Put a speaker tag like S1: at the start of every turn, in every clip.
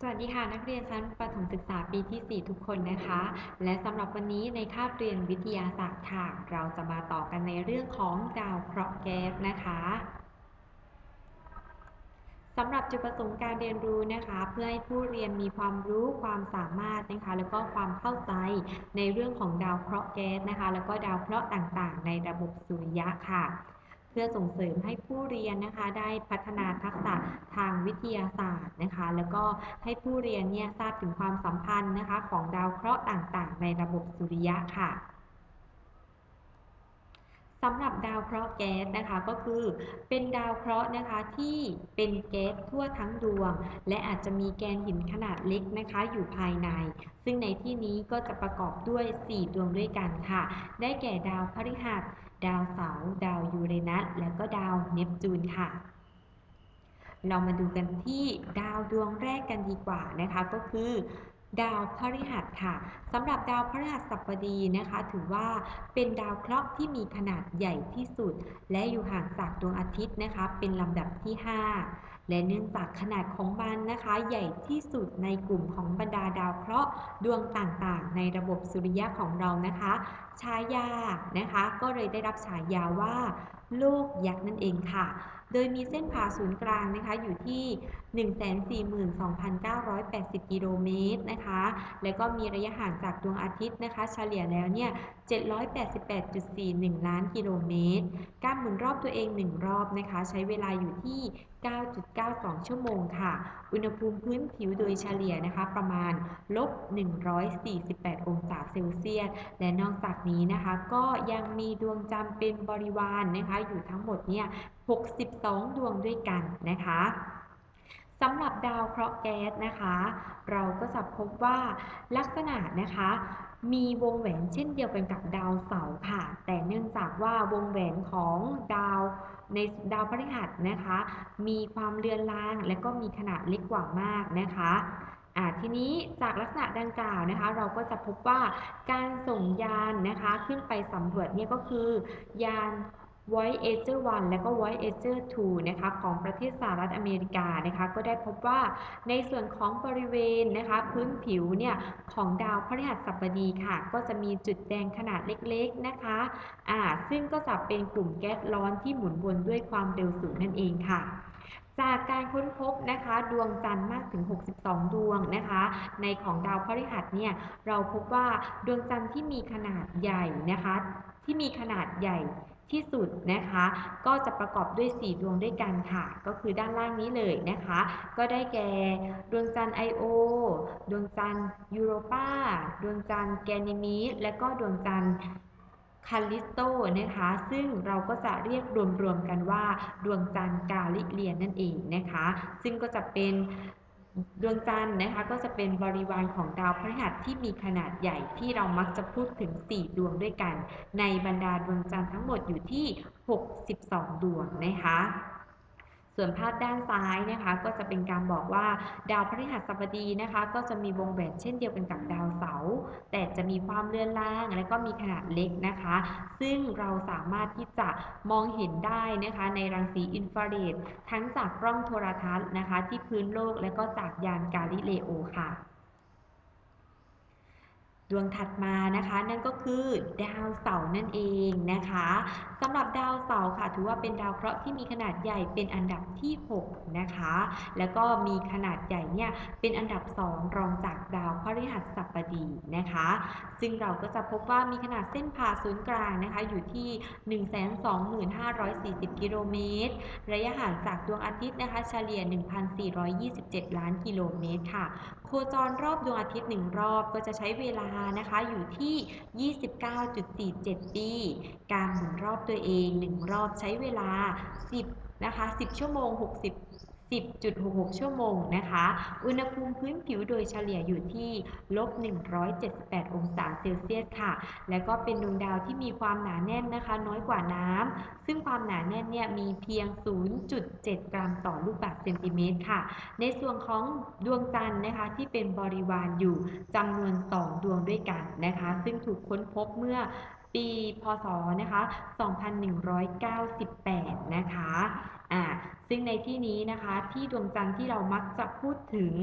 S1: สวัสดีค่ะ นักเรียนชั้นประถมศึกษาปีที่ 4 ทุกคนนะคะ และสำหรับวันนี้ในคาบเรียนวิทยาศาสตร์ค่ะ เราจะมาต่อกันในเรื่องของดาวเคราะห์แก๊สนะคะสำหรับจุดประสงค์การเรียนรู้นะคะ เพื่อให้ผู้เรียนมีความรู้ความสามารถนะคะแล้วก็ความเข้าใจในเรื่องของดาวเคราะห์แก๊สนะคะ แล้วก็ดาวเคราะห์ต่างๆ ในระบบสุริยะค่ะ พื่อส่งเสริมให้ผู้เรียนนะคะได้พัฒนาทักษะทางวิทยาศาสตร์นะคะ แล้วก็ให้ผู้เรียนเนี่ยทราบถึงความสัมพันธ์นะคะของดาวเคราะห์ต่างๆ ในระบบสุริยะค่ะสำหรับดาวเคราะห์แก๊สนะคะก็คือเป็นดาวเคราะห์นะคะที่เป็นแก๊สทั่วทั้งดวง และอาจจะมีแกนหินขนาดเล็กนะคะอยู่ภายใน ซึ่งในที่นี้ก็จะประกอบด้วย 4 ดวงด้วยกันค่ะ ได้แก่ดาวพฤหัส ดาวเสาร์ดาวยูเรนัส และก็ดาวเนปจูนค่ะ เรามาดูกันที่ดาวดวงแรกกันดีกว่านะคะ ก็คือดาวพฤหัสค่ะสำหรับดาวพฤหัสบดีนะคะ ถือว่าเป็นดาวเคราะห์ที่มีขนาดใหญ่ที่สุด และอยู่ห่างจากดวงอาทิตย์นะคะ เป็นลำดับที่ 5 และเนื่องจากขนาดของมันนะคะ ใหญ่ที่สุดในกลุ่มของบรรดาดาวเคราะห์ดวงต่างๆ ในระบบสุริยะของเรานะคะฉายานะคะก็เลยได้รับฉายาว่าโลกยักษ์นั่นเองค่ะ โดยมีเส้นผ่าศูนย์กลางนะคะอยู่ที่ 142,980 กิโลเมตรนะคะ และก็มีระยะห่างจากดวงอาทิตย์นะคะ เฉลี่ยแล้วเนี่ย 788.41 ล้านกิโลเมตร การหมุนรอบตัวเอง 1 รอบนะคะ ใช้เวลาอยู่ที่ 9.92 ชั่วโมงค่ะ อุณหภูมิพื้นผิวโดยเฉลี่ยนะคะ ประมาณลบ 148 องศาเซลเซียส และนอกจากนี้นะคะ ก็ยังมีดวงจันทร์เป็นบริวารนนะคะ อยู่ทั้งหมดเนี่ย 62 ดวงด้วยกันนะคะสำหรับดาวเคราะห์แก๊สนะคะ เราก็จะพบว่าลักษณะนะคะ มีวงแหวนเช่นเดียวกันกับดาวเสาร์ค่ะ แต่เนื่องจากว่าวงแหวนของดาวในดาวพฤหัสนะคะ มีความเลือนลางและก็มีขนาดเล็กกว่ามากนะคะทีนี้จากลักษณะดังกล่าวนะคะ เราก็จะพบว่าการส่งยานนะคะขึ้นไปสำรวจเนี่ยก็คือยาน Voyager 1 และก็ Voyager 2 นะคะของประเทศสหรัฐอเมริกานะคะก็ได้พบว่าในส่วนของบริเวณนะคะพื้นผิวเนี่ยของดาวพฤหัสบดีค่ะ ก็จะมีจุดแดงขนาดเล็กๆนะคะอ่าซึ่งก็จะเป็นกลุ่มแก๊สร้อนที่หมุนวนด้วยความเร็วสูงนั่นเองค่ะจากการค้นพบนะคะดวงจันทร์มากถึง 62 ดวงนะคะ ในของดาวพฤหัสเนี่ยเราพบว่าดวงจันทร์ที่มีขนาดใหญ่นะคะ ที่มีขนาดใหญ่ ที่สุดนะคะ ก็จะประกอบด้วย 4 ดวงด้วยกันค่ะ ก็คือด้านล่างนี้เลยนะคะ ก็ได้แก่ดวงจันทร์ไอโอดวงจันทร์ยูโรปาดวงจันทร์แกนิมีดและก็ดวงจันทร์คาลิสโตนะคะ ซึ่งเราก็จะเรียกรวมๆกันว่า ดวงจันทร์กาลิเลียนนั่นเองนะคะ ซึ่งก็จะเป็น ดวงจันทร์นะคะก็จะเป็นบริวารของดาวพฤหัสที่มีขนาดใหญ่ที่เรามักจะพูดถึง 4 ดวงด้วยกัน ในบรรดาดวงจันทร์ทั้งหมดอยู่ที่ 62 ดวงนะคะ ส่วนภาพด้านซ้ายนะคะก็จะเป็นการบอกว่าดาวพฤหัสบดีนะคะ ก็จะมีวงแหวนเช่นเดียวกันกับดาวเสาร์แต่จะมีความเลื่อนล่างและก็มีขนาดเล็กนะคะ ซึ่งเราสามารถที่จะมองเห็นได้นะคะ ในรังสีอินฟราเรดทั้งจากกล้องโทรทัศน์นะคะ ที่พื้นโลกและก็จากยานกาลิเลโอค่ะ ดวงถัดมานะคะ นั่นก็คือดาวเสาร์นั่นเองนะคะสำหรับดาวเสาร์ค่ะ ถือว่าเป็นดาวเคราะห์ที่มีขนาดใหญ่เป็นอันดับที่ 6 นะคะ แล้วก็มีขนาดใหญ่เนี่ยเป็นอันดับ 2 รองจากดาวพฤหัสบดีนะคะ ซึ่งเราก็จะพบว่ามีขนาดเส้นผ่าศูนย์กลางนะคะ อยู่ที่ 125,40 กิโลเมตรระยะห่างจากดวงอาทิตย์นะคะ เฉลี่ย 1,427 ล้านกิโลเมตรค่ะโคจรรอบดวงอาทิตย์ 1 รอบก็จะใช้เวลานะคะอยู่ที่ 29.47 ปี การหมุนรอบตัวเอง 1 รอบใช้เวลา 10นะคะ10 ชั่วโมง 60 10.66 ชั่วโมงนะคะ อุณหภูมิพื้นผิวโดยเฉลี่ยอยู่ที่ลบ 178 องศาเซลเซียสค่ะ และก็เป็นดวงดาวที่มีความหนาแน่นนะคะ น้อยกว่าน้ำ ซึ่งความหนาแน่นเนี่ยมีเพียง 0.7 กรัมต่อลูกบาศก์เซนติเมตรค่ะ ในส่วนของดวงจันทร์นะคะที่เป็นบริวารอยู่จำนวน 2 ดวงด้วยกันนะคะ ซึ่งถูกค้นพบเมื่อ ปีพศนะคะ2198 นะคะอ่าซึ่งในที่นี้นะคะที่ดวงจันทร์ที่เรามักจะพูดถึง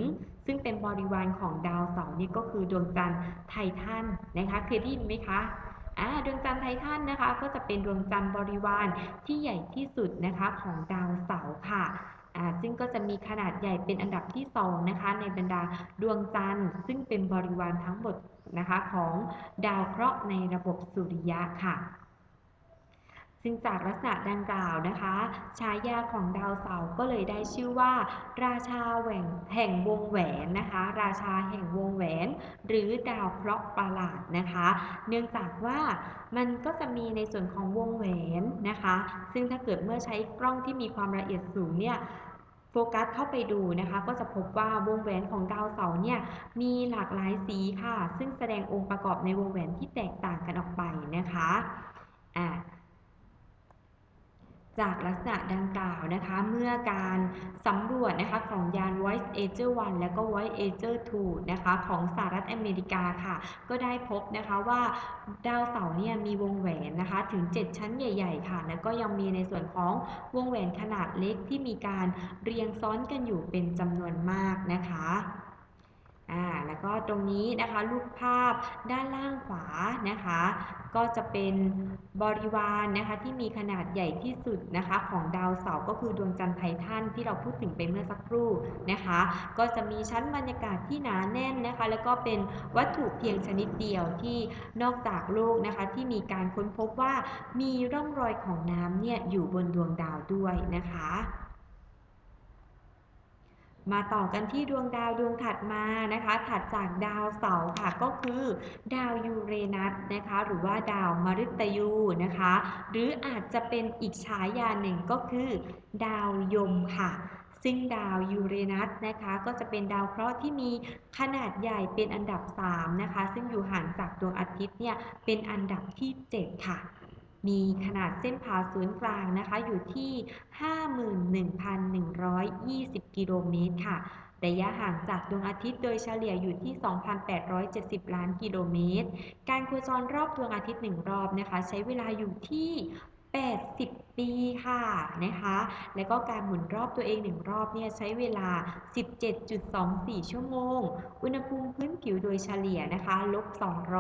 S1: ซึ่งเป็นบริวารของดาวเสาร์นี่ก็คือดวงจันทร์ไททันนะคะเคยได้ยินไหมคะอ่าดวงจันทร์ไททันนะคะ ก็จะเป็นดวงจันทร์บริวารที่ใหญ่ที่สุดนะคะของดาวเสาร์ค่ะ ซึ่งก็จะมีขนาดใหญ่เป็นอันดับที่2นะคะในบรรดาดวงจันทร์ ซึ่งเป็นบริวารทั้งหมดนะคะของดาวเคราะห์ในระบบสุริยะค่ะ ซึ่งจากลักษณะดังกล่าวนะคะฉายาของดาวเสาร์ก็เลยได้ชื่อว่า ราชาแหว่งแห่งวงแหวนนะคะ ราชาแห่งวงแหวน หรือดาวเคราะห์ประหลาดนะคะ เนื่องจากว่ามันก็จะมีในส่วนของวงแหวนนะคะ ซึ่งถ้าเกิดเมื่อใช้กล้องที่มีความละเอียดสูงเนี่ยโฟกัสเข้าไปดูนะคะ ก็จะพบว่าวงแหวนของดาวเสาร์เนี่ยมีหลากหลายสีค่ะ ซึ่งแสดงองค์ประกอบในวงแหวนที่แตกต่างกันออกไปนะคะอ่า จากลักษณะดังกล่าวนะคะ เมื่อการสำรวจนะคะของยาน Voyager 1 และก็ Voyager 2 นะคะของสหรัฐอเมริกาค่ะ ก็ได้พบนะคะว่าดาวเสาร์เนี่ยมีวงแหวนนะคะถึง 7 ชั้นใหญ่ ๆ ค่ะ แล้วก็ยังมีในส่วนของวงแหวนขนาดเล็กที่มีการเรียงซ้อนกันอยู่เป็นจำนวนมากนะคะ อ่าแล้วก็ตรงนี้นะคะรูปภาพด้านล่างขวานะคะ ก็จะเป็นบริวารนนะคะที่มีขนาดใหญ่ที่สุดนะคะของดาวเสาร์ก็คือดวงจันทร์ไททันที่เราพูดถึงไปเมื่อสักครู่นะคะ ก็จะมีชั้นบรรยากาศที่หนาแน่นนะคะ แล้วก็เป็นวัตถุเพียงชนิดเดียวที่นอกจากโลกนะคะที่มีการค้นพบว่ามีร่องรอยของน้ำเนี่ยอยู่บนดวงดาวด้วยนะคะ มาต่อกันที่ดวงดาวดวงถัดมานะคะ ถัดจากดาวเสาร์ค่ะก็คือดาวยูเรนัสนะคะ หรือว่าดาวมฤตยูนะคะ หรืออาจจะเป็นอีกฉายาหนึ่งก็คือ ดาวยมค่ะซึ่งดาวยูเรนัสนะคะก็จะเป็นดาวเคราะห์ที่มีขนาดใหญ่เป็นอันดับ 3 นะคะ ซึ่งอยู่ห่างจากดวงอาทิตย์เนี่ยเป็นอันดับที่ 7 ค่ะ มีขนาดเส้นผ่าศูนย์กลางนะคะอยู่ที่ 51,120 กิโลเมตรค่ะ ระยะห่างจากดวงอาทิตย์โดยเฉลี่ยอยู่ที่ 2,870 ล้านกิโลเมตร การโคจรรอบดวงอาทิตย์หนึ่งรอบนะคะ ใช้เวลาอยู่ที่ 80 ปีค่ะนะคะ แล้วก็การหมุนรอบตัวเองหนึ่งรอบเนี่ยใช้เวลา 17.24 ชั่วโมง อุณหภูมิพื้นผิวโดยเฉลี่ยนะคะลบ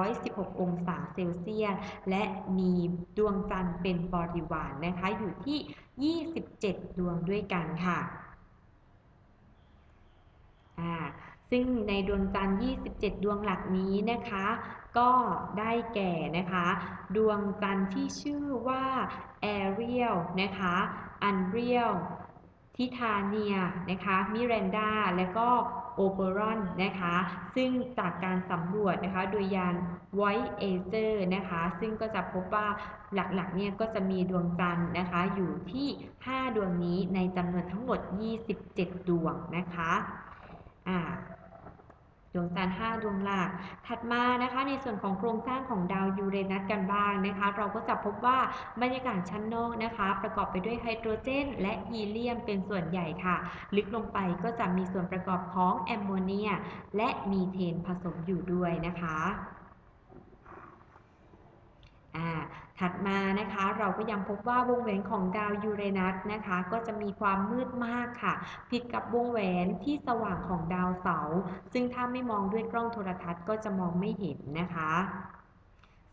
S1: 216 องศาเซลเซียส และมีดวงจันทร์เป็นบริวารนนะคะอยู่ที่ 27 ดวงด้วยกันค่ะอ่า ซึ่งในดวงจันทร์ 27 ดวงหลักนี้นะคะ ก็ได้แก่นะคะ ดวงจันทร์ที่ชื่อว่าแอเรียลนะคะอันเรียลทิทาเนียนะคะมิเรนดาและก็โอเปรอนนะคะ ซึ่งจากการสำรวจนะคะ โดยยานไวท์เอเจอร์นะคะ ซึ่งก็จะพบว่าหลักๆเนี่ยก็จะมีดวงจันทร์นะคะ อยู่ที่ 5 ดวงนี้ในจำนวนทั้งหมด 27 ดวงนะคะ ดวงจันทร์5ดวงหลัก ถัดมานะคะในส่วนของโครงสร้างของดาวยูเรนัสกันบ้างนะคะ เราก็จะพบว่าบรรยากาศชั้นนอกนะคะ ประกอบไปด้วยไฮโดรเจน และฮีเลียมเป็นส่วนใหญ่ค่ะ ลึกลงไปก็จะมีส่วนประกอบของแอมโมเนีย และมีเทนผสมอยู่ด้วยนะคะ ถัดมานะคะเราก็ยังพบว่าวงแหวนของดาวยูเรนัสนะคะก็จะมีความมืดมากค่ะ ผิดกับวงแหวนที่สว่างของดาวเสาร์ซึ่งถ้าไม่มองด้วยกล้องโทรทัศน์ก็จะมองไม่เห็นนะคะ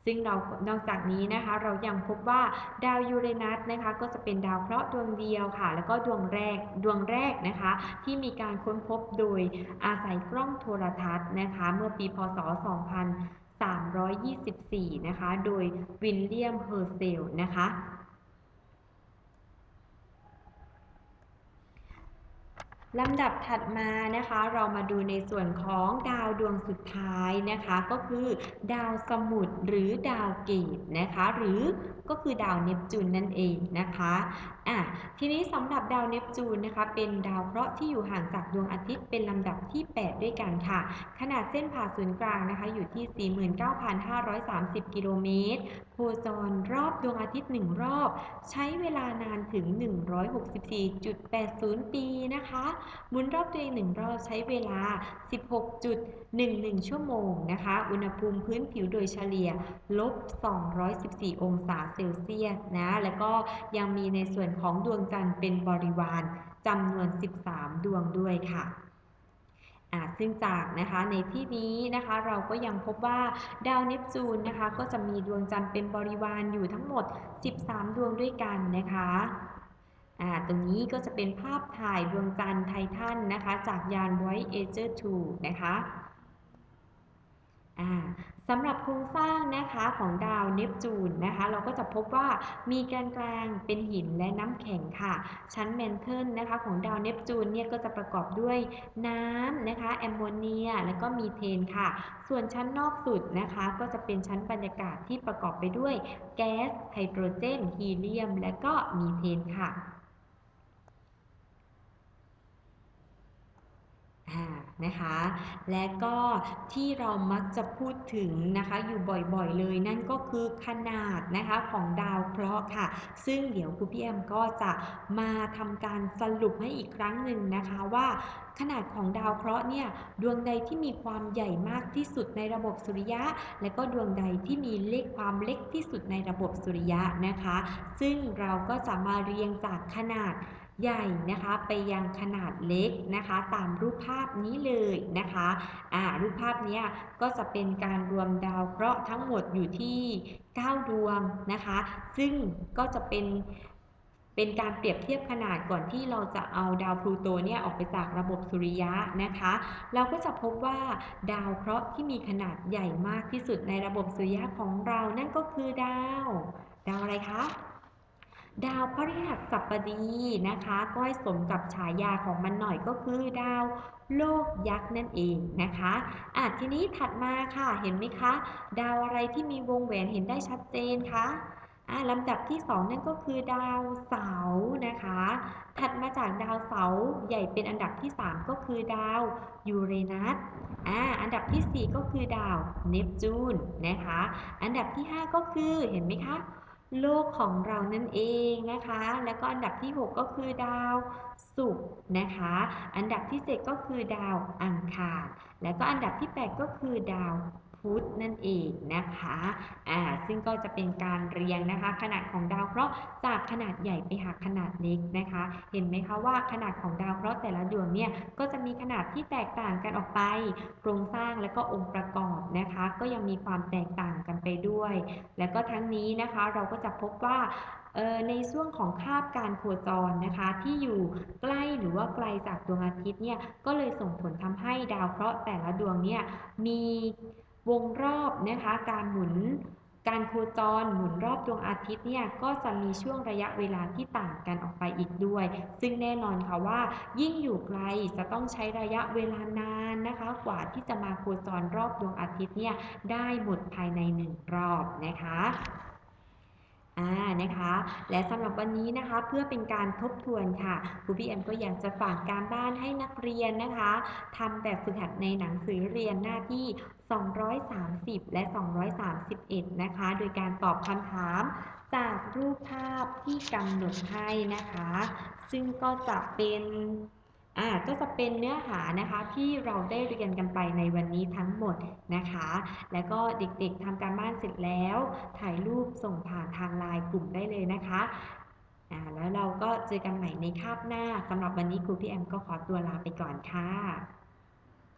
S1: ซึ่งเรา นอกจากนี้นะคะ เรายังพบว่าดาวยูเรนัสนะคะ ก็จะเป็นดาวเคราะห์ดวงเดียวค่ะ แล้วก็ดวงแรก ดวงแรกนะคะ ที่มีการค้นพบโดยอาศัยกล้องโทรทัศน์นะคะ เมื่อปี พศ 2000 324 นะคะ โดยวิลเลียม เฮอร์เซล นะคะ ลำดับถัดมานะคะ เรามาดูในส่วนของดาวดวงสุดท้ายนะคะ ก็คือดาวสมุทรหรือดาวเกตนะคะ หรือก็คือดาวเนปจูนนั่นเองนะคะอะทีนี้สำหรับดาวเนปจูนนะคะ เป็นดาวเคราะห์ที่อยู่ห่างจากดวงอาทิตย์เป็นลำดับที่ 8 ด้วยกันค่ะ ขนาดเส้นผ่าศูนย์กลางนะคะ อยู่ที่ 49,530 กิโลเมตร โคจรรอบดวงอาทิตย์ 1 รอบ ใช้เวลานานถึง 164.80 ปีนะคะหมุนรอบตัวเอง 1 รอบใช้เวลา 16.11 ชั่วโมงนะคะ อุณหภูมิพื้นผิวโดยเฉลี่ยลบ 214 องศาเซลเซียสนะ แล้วก็ยังมีในส่วนของดวงจันทร์เป็นบริวารจำนวน 13 ดวงด้วยค่ะซึ่งจากนะคะในที่นี้นะคะเราก็ยังพบว่าดาวเนปจูนนะคะก็จะมีดวงจันทร์เป็นบริวารอยู่ทั้งหมด 13 ดวงด้วยกันนะคะตรงนี้ก็จะเป็นภาพถ่ายดวงจันทร์ไททันนะคะจากยาน Voyager 2นะคะ สำหรับโครงสร้างนะคะของดาวเนปจูนนะคะ เราก็จะพบว่ามีแกนกลางเป็นหินและน้ำแข็งค่ะ ชั้นแมนเทิลนะคะของดาวเนปจูนเนี่ยก็จะประกอบด้วยน้ำนะคะแอมโมเนีย และก็มีเทนค่ะ ส่วนชั้นนอกสุดนะคะ ก็จะเป็นชั้นบรรยากาศที่ประกอบไปด้วยแก๊สไฮโดรเจน ฮีเลียม และก็มีเทนค่ะ นะคะ และก็ที่เรามักจะพูดถึงนะคะอยู่บ่อยๆเลย นั่นก็คือขนาดนะคะของดาวเคราะห์ค่ะ ซึ่งเดี๋ยวครูพี่แอมก็จะมาทำการสรุปให้อีกครั้งหนึ่งนะคะว่า ขนาดของดาวเคราะห์เนี่ยดวงใดที่มีความใหญ่มากที่สุดในระบบสุริยะ และก็ดวงใดที่มีเลขความเล็กที่สุดในระบบสุริยะนะคะ ซึ่งเราก็จะมาเรียงจากขนาด ใหญ่นะคะไปยังขนาดเล็กนะคะ ตามรูปภาพนี้เลยนะคะอ่ารูปภาพนี้ก็จะเป็นการรวมดาวเคราะห์ทั้งหมดอยู่ที่ 9 ดวงนะคะ ซึ่งก็จะเป็นเป็นการเปรียบเทียบขนาดก่อนที่เราจะเอาดาวพลูโตเนี่ยออกไปจากระบบสุริยะนะคะ เราก็จะพบว่าดาวเคราะห์ที่มีขนาดใหญ่มากที่สุดในระบบสุริยะของเรานั่นก็คือดาว ดาวอะไรคะ ดาวพฤหัสบดีนะคะ ก็ให้สมกับฉายาของมันหน่อยก็คือดาวโลกยักษ์นั่นเองนะคะอะทีนี้ถัดมาค่ะเห็นไหมคะ ดาวอะไรที่มีวงแหวนเห็นได้ชัดเจนคะอะลำดับที่ 2 นั่นก็คือดาวเสาร์นะคะ ถัดมาจากดาวเสาร์ใหญ่เป็นอันดับที่ 3 ก็คือดาวยูเรนัสอ่าอันดับที่ 4 ก็คือดาวเนปจูนนะคะ อันดับที่ 5 ก็คือเห็นไหมคะ โลกของเรานั่นเองนะคะ แล้วก็อันดับที่ 6 ก็คือดาวศุกร์นะคะ อันดับที่ 7 ก็คือดาวอังคาร แล้วก็อันดับที่ 8 ก็คือดาว พุธนั่นเองนะคะอ่าซึ่งก็จะเป็นการเรียงนะคะ ขนาดของดาวเคราะห์จากขนาดใหญ่ไปหาขนาดเล็กนะคะ เห็นไหมคะว่าขนาดของดาวเคราะห์แต่ละดวงเนี่ยก็จะมีขนาดที่แตกต่างกันออกไป โครงสร้างและก็องค์ประกอบนะคะ ก็ยังมีความแตกต่างกันไปด้วย และก็ทั้งนี้นะคะเราก็จะพบว่าในช่วงของคาบการโคจรนะคะที่อยู่ใกล้หรือว่าไกลจากดวงอาทิตย์เนี่ยก็เลยส่งผลทำให้ดาวเคราะห์แต่ละดวงเนี่ยมี วงรอบนะคะการหมุนการโคจรหมุนรอบดวงอาทิตย์เนี่ยก็จะมีช่วงระยะเวลาที่ต่างกันออกไปอีกด้วย ซึ่งแน่นอนค่ะว่า ยิ่งอยู่ไกลจะต้องใช้ระยะเวลานานนะคะ กว่าที่จะมาโคจรรอบดวงอาทิตย์เนี่ยได้หมดภายในหนึ่งรอบนะคะ อ่านะคะ และสำหรับวันนี้นะคะเพื่อเป็นการทบทวนค่ะครูพี่แอมก็อยากจะฝากการบ้านให้นักเรียนนะคะทำแบบฝึกหัดในหนังสือเรียนหน้าที่ 230 และ 231 นะคะ โดยการตอบคำถามจากรูปภาพที่กำหนดให้นะคะ ซึ่งก็จะเป็น อ่าก็จะเป็นเนื้อหานะคะที่เราได้เรียนกันไปในวันนี้ทั้งหมดนะคะ แล้วก็เด็กๆทำการบ้านเสร็จแล้ว ถ่ายรูปส่งผ่านทางไลน์กลุ่มได้เลยนะคะอ่าแล้วเราก็เจอกันใหม่ในคาบหน้าสำหรับวันนี้ครูพี่แอมก็ขอตัวลาไปก่อนค่ะ